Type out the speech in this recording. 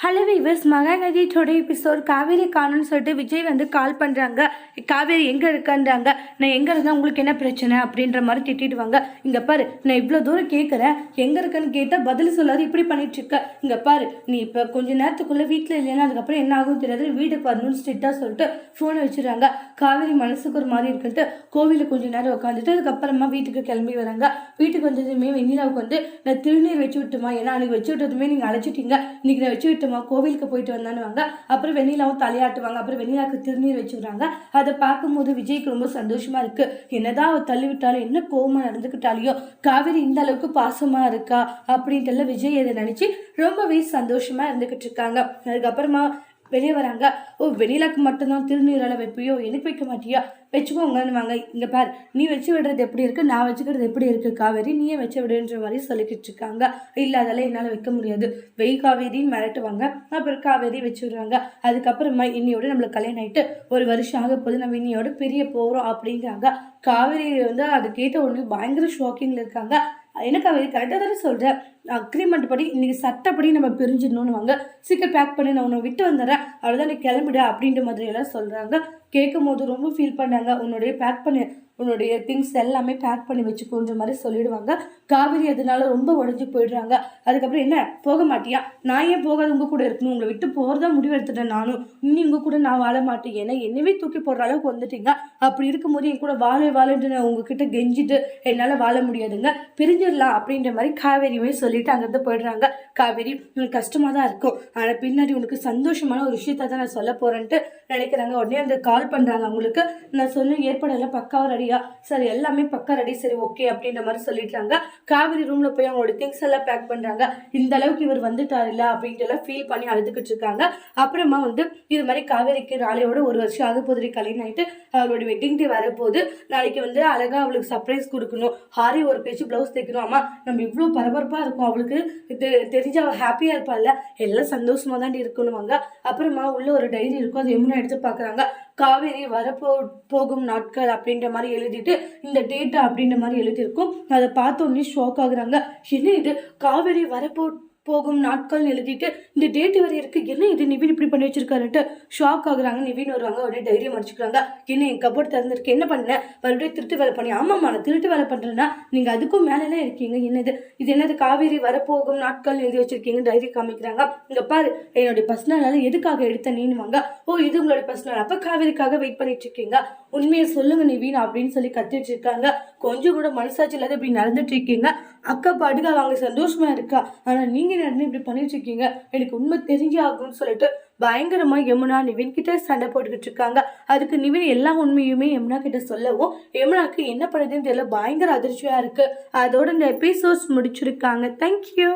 Hello viewers மகாநதியோட episode Kaveri காணும்னு சொல்லிட்டு விஜய் வந்து கால் பண்ணுறாங்க காவேரி எங்கே இருக்கன்றாங்க? நான் எங்கே இருந்தால் உங்களுக்கு என்ன பிரச்சனை அப்படின்ற மாதிரி திட்டிடுவாங்க இங்கே பாரு நான் இவ்வளோ தூரம் கேட்குறேன் எங்கே இருக்கேன்னு கேட்டால் பதில் சொல்லாது இப்படி பண்ணிட்டுருக்க இங்கே பாரு நீ இப்போ கொஞ்ச நேரத்துக்குள்ளே வீட்டில் இல்லைன்னா அதுக்கப்புறம் என்ன ஆகும் தெரியாது. வீட்டுக்கு வரணும்னு ஸ்ட்ரிக்டாக சொல்லிட்டு ஃபோனை வச்சுறாங்க காவேரி மனசுக்கு ஒரு மாதிரி இருக்குன்ட்டு கோவிலுக்கு கொஞ்ச நேரம் உட்காந்துட்டு அதுக்கப்புறமா வீட்டுக்கு கிளம்பி வராங்க. வீட்டுக்கு வந்ததுமே வெண்ணிலாவுக்கு வந்து நான் திருநீர் வச்சு விட்டுமா? ஏன்னா அன்றைக்கி வச்சு விட்டதுமே நீங்கள் அழைச்சிட்டீங்க. இன்றைக்கி நான் வச்சு விட்டுமா கோவிலுக்கு போயிட்டு வந்தானுவாங்க அப்புறம் வெண்ணிலாவும் தலையாட்டுவாங்க அப்புறம் வெண்ணிலாவுக்கு திருநீர் வச்சுடுறாங்க. அதை பார்க்கும்போது விஜய்க்கு ரொம்ப சந்தோஷமா இருக்கு. என்னதான் அவ தள்ளி விட்டாலும் என்ன கோவமா நடந்துக்கிட்டாலையோ காவேரி இந்த அளவுக்கு பாசமா இருக்கா அப்படின்ட்டு எல்லாம் விஜய் அதை நினைச்சு ரொம்பவே சந்தோஷமா இருந்துகிட்டு இருக்காங்க. அதுக்கப்புறமா வெளியே வராங்க. ஓ வெண்ணிலாக்கு மட்டும்தான் திருநீரால வைப்பியோ எனக்கு வைக்க மாட்டியா? வச்சுக்கோங்கன்னு வாங்க இங்கே பார் நீ வச்சு விடுறது எப்படி இருக்கு? நான் வச்சுக்கிறது எப்படி இருக்குது காவேரி நீயே வச்சு விடுன்ற மாதிரி சொல்லிக்கிட்டு இருக்காங்க. இல்லை அதெல்லாம் என்னால் வைக்க முடியாது. வெய் காவேரின்னு மிரட்டுவாங்க. அப்புறம் காவேரி வச்சு விடுறாங்க. அதுக்கப்புறமா இன்னையோட நம்மளுக்கு கல்யாணம் ஆகிட்டு ஒரு வருஷம் ஆக போது நம்ம இன்னையோட பெரிய போகிறோம் அப்படிங்கிறாங்க. காவேரி வந்து அதை கேட்ட உடனே பயங்கர ஷாக்கிங்கில் இருக்காங்க. எனக்கு அவர் கரெக்டாக தானே சொல்கிறேன் அக்ரிமெண்ட் படி இன்றைக்கி சட்டப்படி நம்ம பிரிஞ்சிடணும்னு வாங்க சீக்கிரம் பேக் பண்ணி நான் உன்னை விட்டு வந்துடுறேன். அவ்வளோதான் நீ கிளம்பிட அப்படின்ற மாதிரி எல்லாம் சொல்கிறாங்க கேட்கும் போது ரொம்ப ஃபீல் பண்ணாங்க. உன்னுடைய பேக் பண்ணி உன்னுடைய திங்ஸ் எல்லாமே பேக் பண்ணி வச்சுக்கோன்ற மாதிரி சொல்லிடுவாங்க. காவிரி அதனால ரொம்ப உடஞ்சி போயிடுறாங்க. அதுக்கப்புறம் என்ன? போக மாட்டியா? நான் ஏன் போகாத? உங்க கூட இருக்கணும். உங்களை விட்டு போகிறதா முடிவு எடுத்துட்டேன் நானும். இன்னும் உங்க கூட நான் வாழ மாட்டேன். ஏன்னா என்னவே தூக்கி போடுற அளவுக்கு வந்துட்டீங்க. அப்படி இருக்கும்போது என் கூட வாழ வாழன்ட்டு நான் உங்ககிட்ட கெஞ்சிட்டு என்னால் வாழ முடியாதுங்க. பிரிஞ்சிடலாம் அப்படின்ற மாதிரி காவேரியுமே சொல்லிட்டு அங்கேருந்து போயிடுறாங்க. காவேரி உனக்கு கஷ்டமாக தான் இருக்கும். ஆனால் பின்னாடி உனக்கு சந்தோஷமான ஒரு விஷயத்த தான் நான் சொல்ல போகிறேன்ட்டு நினைக்கிறாங்க. உடனே அந்த கால் பண்ணுறாங்க அவங்களுக்கு. நான் சொன்ன ஏற்பாடெல்லாம் பக்காவாக சரியா? சார் எல்லாமே பக்கா ரெடி. சரி ஓகே அப்படின்ற மாதிரி சொல்லிட்டாங்க. காவிரி ரூமில் போய் அவங்களோட திங்ஸ் எல்லாம் பேக் பண்ணுறாங்க இந்த அளவுக்கு இவர் வந்துட்டார் இல்லை அப்படின்ட்டு எல்லாம் ஃபீல் பண்ணி அழுதுகிட்டு இருக்காங்க. அப்புறமா வந்து இது மாதிரி காவேரிக்கு நாளையோட ஒரு வருஷம் ஆக போதிரி கல்யாணம் ஆகிட்டு அவளோட வெட்டிங் டே வரப்போது நாளைக்கு வந்து அழகாக அவளுக்கு சர்ப்ரைஸ் கொடுக்கணும். ஹாரி ஒரு பேச்சு ப்ளவுஸ் தைக்கணும். ஆமா நம்ம இவ்வளோ பரபரப்பாக இருக்கும். அவளுக்கு தெரிஞ்சு அவள் ஹாப்பியாக இருப்பாள்ல எல்லாம் சந்தோஷமாக தான் இருக்கணுவாங்க. அப்புறமா உள்ள ஒரு டைரி இருக்கும். அது எம்னா எடுத்து பார்க்குறாங்க. காவேரி வரப்போ போகும் நாட்கள் அப்படின்ற மாதிரி எழுதிட்டு இந்த டேட்டா அப்படின்ற மாதிரி எழுதியிருக்கும். அதை பார்த்தோன்னே ஷாக் ஆகுறாங்க. என்ன இது? காவேரி வரப்போ போகும் நாட்கள் எழுதிட்டு இந்த டேட் வரை இருக்கு. என்ன இது? நிவின் இப்படி பண்ணி வச்சிருக்காருன்ட்டு ஷாக் ஆகுறாங்க. நிவின் வருவாங்க. உடனே தைரியம் மறைச்சிக்கிறாங்க என்ன என் கபோர்ட் திறந்துருக்கு. என்ன பண்ண? மறுபடியும் திருட்டு வேலை பண்ணி. ஆமாம்மா நான் திருட்டு வேலை பண்ணுறேன்னா நீங்கள் அதுக்கும் மேலே இருக்கீங்க. என்னது? இது என்னது? காவேரி வரப்போகும் நாட்கள் எழுதி வச்சிருக்கீங்க. டைரி காமிக்கிறாங்க. இங்கே பாரு என்னுடைய பர்சனலால எதுக்காக எடுத்த நீனுவாங்க ஓ இது உங்களுடைய பர்சனல் அப்போ காவேரிக்காக வெயிட் பண்ணிட்டு இருக்கீங்க. உண்மையை சொல்லுங்க நிவின் அப்படின்னு சொல்லி கத்திட்டு இருக்காங்க கொஞ்சம் கூட மனசாட்சி இல்லாத இப்படி நடந்துட்டு இருக்கீங்க. அக்கா பாட்டுக்கு அவங்க சந்தோஷமா இருக்கா. ஆனால் நீங்கள் நீங்கள் நடந்து இப்படி பண்ணிட்டு இருக்கீங்க எனக்கு உண்மை தெரிஞ்சே ஆகும்னு சொல்லிட்டு பயங்கரமா யமுனா நிவின் கிட்ட சண்டை போட்டுக்கிட்டு இருக்காங்க. அதுக்கு நிவின் எல்லா உண்மையுமே யமுனா கிட்ட சொல்லவும் யமுனாக்கு என்ன பண்ணுதுன்னு தெரியல பயங்கர அதிர்ச்சியாக இருக்கு. அதோட இந்த எபிசோட்ஸ் முடிச்சிருக்காங்க. தேங்க்யூ